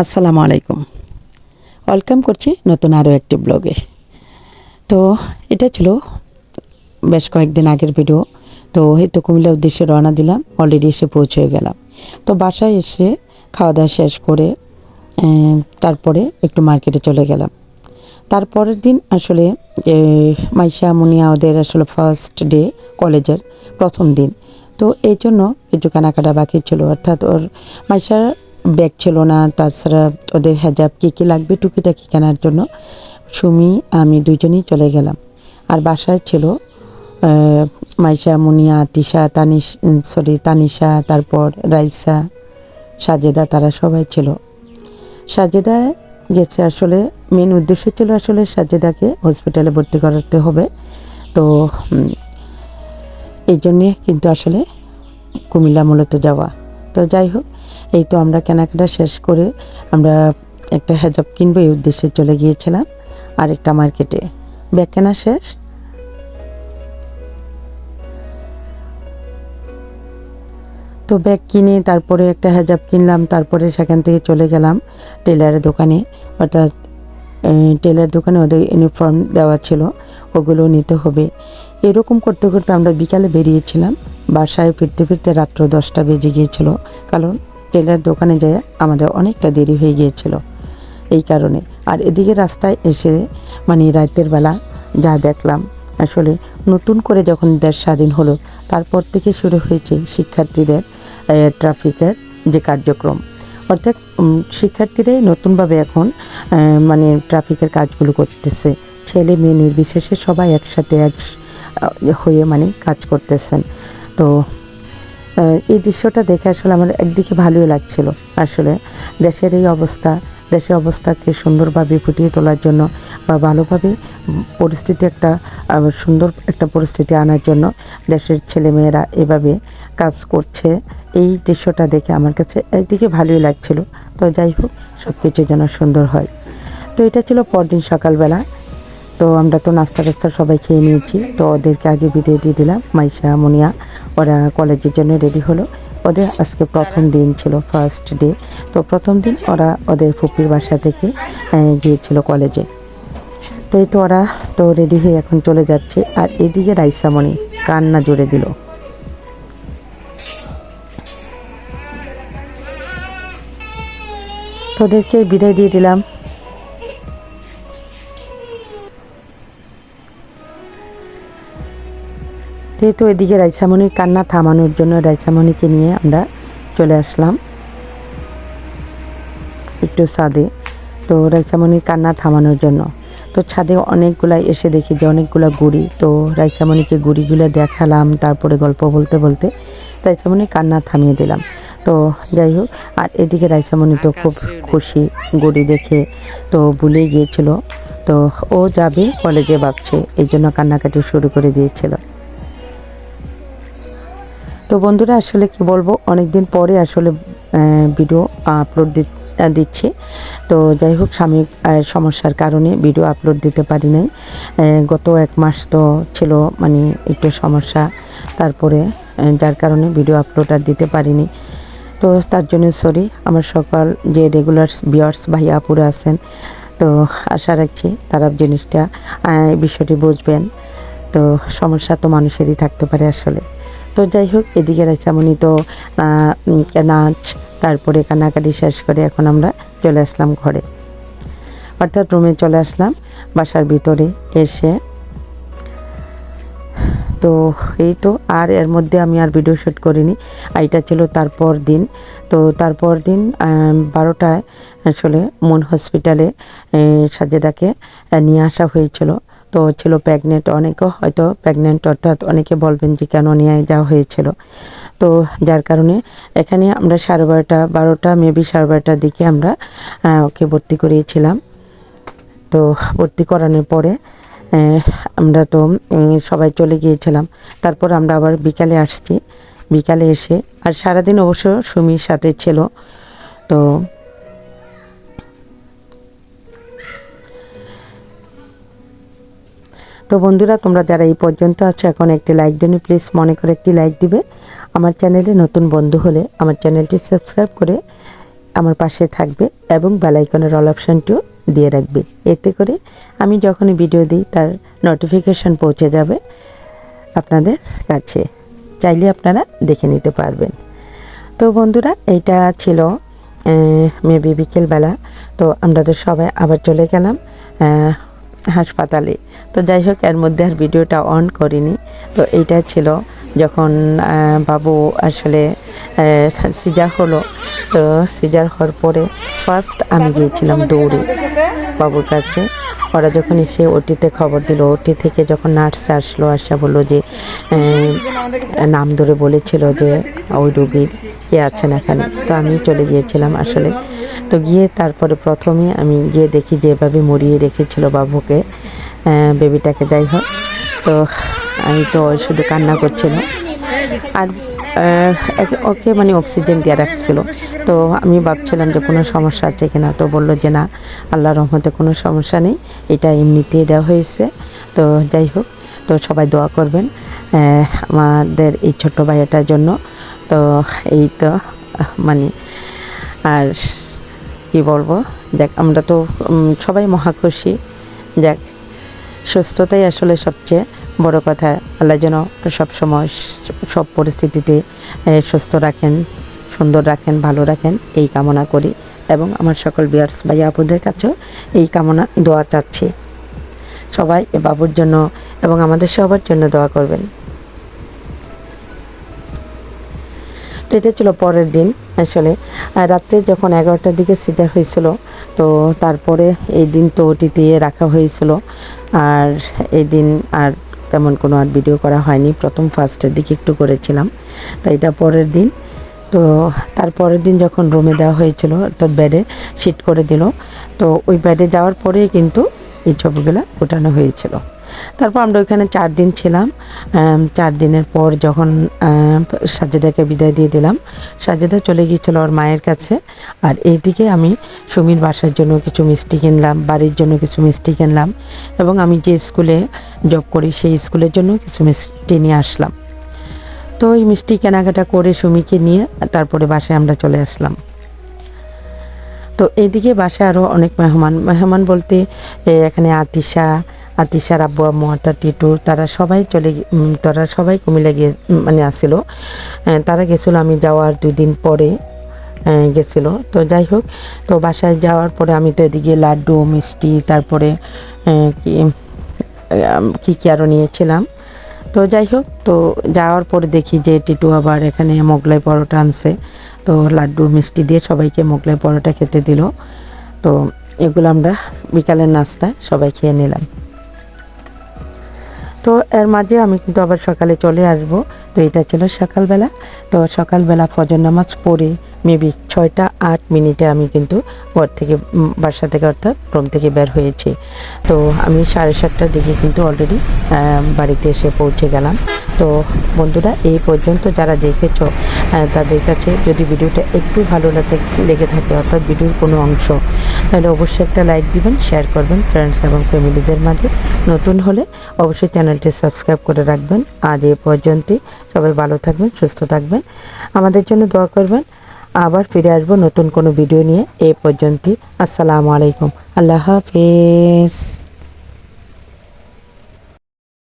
আসসালামু আলাইকুম। ওয়েলকাম করছি নতুন আরও একটি ব্লগে। তো এটা ছিল বেশ কয়েকদিন আগের ভিডিও তো এই তো কুমিল্লার উদ্দেশ্যে রওনা দিলাম অলরেডি এসে পৌঁছে গেলাম। তো বাসায় এসে খাওয়া দাওয়া শেষ করে তারপরে একটু মার্কেটে চলে গেলাম। তারপরের দিন আসলে মাইশা, মুনিয়া ওদের আসলে ফার্স্ট ডে কলেজের প্রথম দিন। তো এই জন্য কিছু কেনাকাটা বাকি ছিল। অর্থাৎ ওর মাইশার ব্যাগ ছিল না, তাছাড়া ওদের হেজাব কী কী লাগবে টুকিটাকি কেনার জন্য? সুমি, আমি দুজনেই চলে গেলাম। আর বাসায় ছিল মাইশা, মুনিয়া তিশা তানিশ সরি তানিশা, তারপর রাইসা, সাজেদা, তারা সবাই ছিল। সাজেদা গেছে আসলে মেন উদ্দেশ্য ছিল আসলে সাজেদাকে হসপিটালে ভর্তি করাতে হবে। তো এই জন্যে কিন্তু আসলে কুমিল্লা মূলত যাওয়া। তো যাই হোক এই তো আমরা কেনাকাটা শেষ করে আমরা একটা হেজাব কিনবো, এই উদ্দেশ্যে চলে গিয়েছিলাম। আর একটা মার্কেটে। ব্যাগ কেনা শেষ। তো ব্যাগ কিনে তারপরে একটা হেজাব কিনলাম, তারপরে সেখান থেকে চলে গেলাম টেলারের দোকানে। অর্থাৎ টেলার দোকানে ওদের ইউনিফর্ম দেওয়া ছিল, ওগুলো নিতে হবে। এরকম করতে করতে আমরা বিকালে বেরিয়েছিলাম। বাসায় ফিরতে ফিরতে রাত্র দশটা বেজে গিয়েছিল। কারণ টেলার দোকানে যায় আমাদের অনেকটা দেরি হয়ে গিয়েছিল। এই কারণে। আর এদিকে রাস্তায় এসে মানে রাতের বেলা যা দেখলাম, আসলে নতুন করে যখন দেশ স্বাধীন হলো, তারপর থেকে শুরু হয়েছে শিক্ষার্থীদের ট্রাফিকের যে কার্যক্রম। অর্থাৎ শিক্ষার্থীরাই নতুনভাবে এখন মানে ট্রাফিকের কাজগুলো করতেছে। ছেলে মেয়ে নির্বিশেষে সবাই একসাথে এক হয়ে মানে কাজ করতেছেন। তো এই দৃশ্যটা দেখে আসলে আমার একদিকে ভালোই লাগছিল আসলে। দেশের এই অবস্থা, দেশের অবস্থাকে সুন্দরভাবে ফুটিয়ে তোলার জন্য বা ভালোভাবে পরিস্থিতি একটা সুন্দর একটা পরিস্থিতি আনার জন্য দেশের ছেলেমেয়েরা এভাবে কাজ করছে, এই দৃশ্যটা দেখে আমার কাছে একদিকে ভালোই লাগছিল। তো যাই হোক সব কিছু যেন সুন্দর হয়। তো এটা ছিল পরদিন সকালবেলা। তো আমরা তো নাস্তা টাস্তা সবাই খেয়ে নিয়েছি। তো ওদেরকে আগে বিদায় দিয়ে দিলাম। মাইশা, মুনিয়া, ওরা কলেজের জন্য রেডি হলো। ওদের আজকে প্রথম দিন ছিল ফার্স্ট ডে তো প্রথম দিন ওরা ওদের ফুপির বাসা থেকে গিয়েছিল কলেজে। তো এই তো ওরা তো রেডি হয়ে এখন চলে যাচ্ছে। আর এদিকে রাইসামণি কান্না জুড়ে দিল। তো ওদেরকে বিদায় দিয়ে দিলাম। যেহেতু এদিকে রাইসামণির কান্না থামানোর জন্য রাইসামণিকে নিয়ে আমরা চলে আসলাম। একটু ছাদে। তো রাইসামণির কান্না থামানোর জন্য। তো ছাদে অনেকগুলা এসে দেখি যে অনেকগুলা গুড়ি। তো রাইসামণিকে গুড়িগুলো দেখালাম, তারপরে গল্প বলতে বলতে রাইসামণির কান্না থামিয়ে দিলাম। তো যাই হোক, আর এদিকে রাইসামণি তো খুব খুশি গুড়ি দেখে তো ভুলে গিয়েছিল। তো ও যাবে, কলেজে ভাবছে, এই জন্য কান্নাকাটি শুরু করে দিয়েছিল। তো বন্ধুরা আসলে কি বলব অনেক দিন পরে আসলে ভিডিও আপলোড দিচ্ছি। তো যাই হোক আহ, সমস্যার কারণে ভিডিও আপলোড দিতে পারি নাই। গত এক মাস তো ছিল মানে একটু সমস্যা। তারপরে যার কারণে ভিডিও আপলোড আর দিতে পারিনি। তো তার জন্য সরি আমার সকল যে রেগুলার বিয়ার্স ভাইয়া আপুরা আছেন তো আশা রাখছি তারা জিনিসটা বিষয়টি বুঝবেন। তো সমস্যা তো মানুষেরই থাকতে পারে আসলে। তো যাই হোক এদিকে রাইসামণি তো নাচ, তারপরে কান্নাকাটি শেষ করে এখন আমরা চলে আসলাম ঘরে। অর্থাৎ রুমে চলে আসলাম, বাসার ভিতরে এসে। তো এই তো, আর এর মধ্যে আমি আর ভিডিও শ্যুট করিনি। আর এটা ছিল তারপর দিন তো তারপর দিন বারোটায় আসলে মন হসপিটালে সাজেদাকে নিয়ে আসা হয়েছিল। তো ছিল প্রেগনেন্ট অনেকে হয়তো প্রেগনেন্ট অর্থাৎ অনেকে বলবেন যে কেন নিয়ে যাওয়া হয়েছিল। তো যার কারণে এখানে আমরা সাড়ে বারোটা বারোটা মেবি সাড়ে বারোটার দিকে আমরা ওকে ভর্তি করিয়েছিলাম। তো ভর্তি করানোর পরে আমরা তো সবাই চলে গিয়েছিলাম। তারপর আমরা আবার বিকালে আসছি। বিকালে এসে, আর সারাদিন অবশ্য সুমির সাথে ছিল। তো তো বন্ধুরা, তোমরা যারা এই পর্যন্ত আছো, এখন একটি লাইক দিন প্লিজ মনে করে একটি লাইক দিবে। আমার চ্যানেলে নতুন বন্ধু হলে আমার চ্যানেলটি সাবস্ক্রাইব করে আমার পাশে থাকবে এবং বেলাইকনের অল অপশানটিও দিয়ে রাখবে। এতে করে আমি যখনই ভিডিও দিই, তার নোটিফিকেশন পৌঁছে যাবে আপনাদের কাছে। চাইলে আপনারা দেখে নিতে পারবেন। তো বন্ধুরা, এইটা ছিল মেবি বিকেলবেলা। তো আমরা তো সবাই আবার চলে গেলাম। হাসপাতালে। তো যাই হোক, এর মধ্যে আর ভিডিওটা অন করিনি। তো এইটা ছিল যখন বাবু আসলে সিজার হলো। তো সিজার হওয়ার পরে ফার্স্ট আমি গিয়েছিলাম দৌড়ে বাবুর কাছে। ওরা যখন এসে ওটিতে খবর দিল, ওটি থেকে যখন নার্স আসলো, আসা বলল যে নাম ধরে বলেছিল যে, ওই রুগীর কে আছেন এখানে তো আমি চলে গিয়েছিলাম আসলে। তো গিয়ে তারপরে প্রথমে আমি গিয়ে দেখি যেভাবে মরিয়ে রেখেছিল বাবুকে বেবিটাকে, যাই হোক। তো আমি তো শুধু কান্না করছিল। আর ওকে মানে অক্সিজেন দিয়ে রাখছিল। তো আমি ভাবছিলাম যে কোনো সমস্যা আছে কিনা। তো বলল যে না আল্লাহ রহমতে কোনো সমস্যা নেই। এটা এমনিতেই দেওয়া হয়েছে। তো যাই হোক, তো সবাই দোয়া করবেন আমাদের এই ছোট্ট ভাইয়াটার জন্য। তো এই তো মানে আর কি বলব? দেখ, আমরা তো সবাই মহাখুশি। যাক সুস্থতাই আসলে সবচেয়ে বড় কথা। আল্লাহ যেন সবসময় সব পরিস্থিতিতে সুস্থ রাখেন, সুন্দর রাখেন, ভালো রাখেন, এই কামনা করি। এবং আমার সকল বিয়ার্স ভাই আপুদের কাছেও এই কামনা, দোয়া চাচ্ছি। সবাই এ বাবুর জন্য এবং আমাদের সবার জন্য দোয়া করবেন। এটা ছিল পরের দিন। আসলে রাত্রে যখন এগারোটার দিকে সিজার হয়েছিল, তো তারপরে এই দিন তো ওটিতে রাখা হয়েছিল। আর এই দিন আর তেমন কোনো আর ভিডিও করা হয়নি। প্রথম ফার্স্টের দিকে একটু করেছিলাম, তো এটা পরের দিন। তো তারপরের দিন যখন রুমে দেওয়া হয়েছিল, অর্থাৎ বেডে শিট করে দিল, তো ওই বেডে যাওয়ার পরেই কিন্তু এই ছবিগুলো ওঠানো হয়েছিল। তারপর আমরা ওইখানে চার দিন ছিলাম। চার দিনের পর যখন সাজেদাকে বিদায় দিয়ে দিলাম সাজেদা চলে গিয়েছিল ওর মায়ের কাছে। আর এইদিকে আমি সুমির বাসার জন্য কিছু মিষ্টি কিনলাম, বাড়ির জন্য কিছু মিষ্টি কিনলাম এবং আমি যে স্কুলে জব করি সেই স্কুলের জন্য কিছু মিষ্টি নিয়ে আসলাম। তো ওই মিষ্টি কেনাকাটা করে সুমিকে নিয়ে তারপরে বাসায় আমরা চলে আসলাম। তো এইদিকে বাসায় আরও অনেক মেহমান। মেহমান বলতে এখানে আতিশা আতিশার আব্বু, আম্মু, অর্থাৎ টিটু, তারা সবাই চলে তারা সবাই কুমিল্লা গিয়ে মানে আসছিল তারা গেছিল, আমি যাওয়ার দুই দিন পরে গেছিল। তো যাই হোক, তো বাসায় যাওয়ার পরে আমি তো এদিকে লাড্ডু, মিষ্টি, তারপরে কি কি আরও নিয়েছিলাম। তো যাই হোক, তো যাওয়ার পরে দেখি যে টিটু আবার এখানে মোগলাই পরোটা আনছে। তো লাড্ডু, মিষ্টি দিয়ে সবাইকে মোগলাই পরোটা খেতে দিল। তো এগুলো আমরা বিকালের নাস্তায় সবাই খেয়ে নিলাম। তো এর মাঝে আমি কিন্তু আবার সকালে চলে আসব। তো এটা ছিল সকালবেলা। তো সকালবেলা ফজর নামাজ পড়ে মেবি ছয়টা আট মিনিটে আমি কিন্তু ঘর থেকে বাসা থেকে অর্থাৎ রুম থেকে বের হয়েছি। তো আমি সাড়ে সাতটার দিকে কিন্তু অলরেডি বাড়িতে এসে পৌঁছে গেলাম। তো বন্ধুরা, এই পর্যন্ত যারা দেখেছ তাদের কাছে যদি ভিডিওটা একটু ভালো লেগে থাকে, অর্থাৎ ভিডিওর কোনো অংশ, তাহলে অবশ্যই একটা লাইক দিবেন, শেয়ার করবেন ফ্রেন্ডস এবং ফ্যামিলিদের মাঝে। নতুন হলে অবশ্যই চ্যানেলটি সাবস্ক্রাইব করে রাখবেন। আজ এ পর্যন্তই। সবাই ভালো থাকবেন, সুস্থ থাকবেন। আমাদের জন্য দোয়া করবেন। আবার ফিরে আসব নতুন কোনো ভিডিও নিয়ে। এ পর্যন্তই। আসসালামু আলাইকুম। আল্লাহ হাফিজ।